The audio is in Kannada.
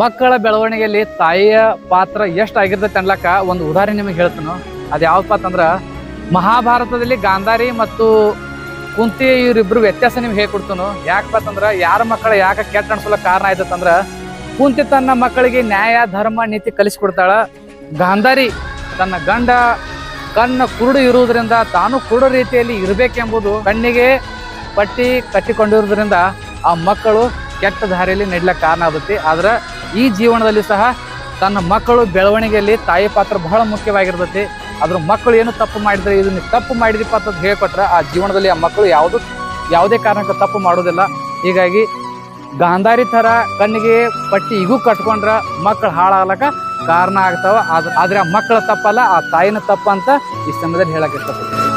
ಮಕ್ಕಳ ಬೆಳವಣಿಗೆಯಲ್ಲಿ ತಾಯಿಯ ಪಾತ್ರ ಎಷ್ಟು ಆಗಿರ್ತೈತೆ ಅನ್ಲಕ್ಕ ಒಂದು ಉದಾಹರಣೆ ನಿಮಗೆ ಹೇಳ್ತಾನು. ಅದು ಯಾವ ಪಾತ್ರ ಅಂದ್ರೆ ಮಹಾಭಾರತದಲ್ಲಿ ಗಾಂಧಾರಿ ಮತ್ತು ಕುಂತಿ ಇವರಿಬ್ಬರು ವ್ಯತ್ಯಾಸ ನಿಮ್ಗೆ ಹೇಗೆ ಕೊಡ್ತಾನು ಯಾಕಪ್ಪ ಅಂದ್ರೆ ಯಾರ ಮಕ್ಕಳ ಯಾಕೆ ಕೆಟ್ಟ ಅನ್ಸಲ ಕಾರಣ ಆಯ್ತಂದ್ರೆ ಕುಂತಿ ತನ್ನ ಮಕ್ಕಳಿಗೆ ನ್ಯಾಯ, ಧರ್ಮ, ನೀತಿ ಕಲಿಸ್ಕೊಡ್ತಾಳ. ಗಾಂಧಾರಿ ತನ್ನ ಗಂಡ ಕಣ್ಣ ಕುರುಡು ಇರುವುದರಿಂದ ತಾನು ಕುರುಡು ರೀತಿಯಲ್ಲಿ ಇರಬೇಕೆಂಬುದು ಕಣ್ಣಿಗೆ ಪಟ್ಟಿ ಕಟ್ಟಿಕೊಂಡಿರೋದ್ರಿಂದ ಆ ಮಕ್ಕಳು ಕೆಟ್ಟ ದಾರಿಯಲ್ಲಿ ನಡ್ಲಿಕ್ಕೆ ಕಾರಣ ಆಗುತ್ತೆ. ಆದ್ರೆ ಈ ಜೀವನದಲ್ಲಿ ಸಹ ತನ್ನ ಮಕ್ಕಳು ಬೆಳವಣಿಗೆಯಲ್ಲಿ ತಾಯಿ ಪಾತ್ರ ಬಹಳ ಮುಖ್ಯವಾಗಿರ್ತೈತಿ. ಅದ್ರ ಮಕ್ಕಳು ಏನು ತಪ್ಪು ಮಾಡಿದ್ರೆ ಇದನ್ನ ತಪ್ಪು ಮಾಡಿದಿಪ್ಪ ಅಂತ ಹೇಳ್ಕೊಟ್ರೆ ಆ ಜೀವನದಲ್ಲಿ ಆ ಮಕ್ಕಳು ಯಾವುದು, ಯಾವುದೇ ಕಾರಣಕ್ಕೆ ತಪ್ಪು ಮಾಡೋದಿಲ್ಲ ಹೀಗಾಗಿ ಗಾಂಧಾರಿ ಥರ ಕಣ್ಣಿಗೆ ಪಟ್ಟಿ ಈಗೂ ಕಟ್ಕೊಂಡ್ರ ಮಕ್ಕಳು ಹಾಳಾಗ್ಲಕ್ಕ ಕಾರಣ ಆಗ್ತಾವ. ಆದ್ರೆ ಆದ್ರೆ ಆ ಮಕ್ಕಳ ತಪ್ಪಲ್ಲ, ಆ ತಾಯಿನ ತಪ್ಪ ಅಂತ ಈ ಸಮಯದಲ್ಲಿ ಹೇಳಕ್ ಇಷ್ಟಪಡ್ತೀನಿ.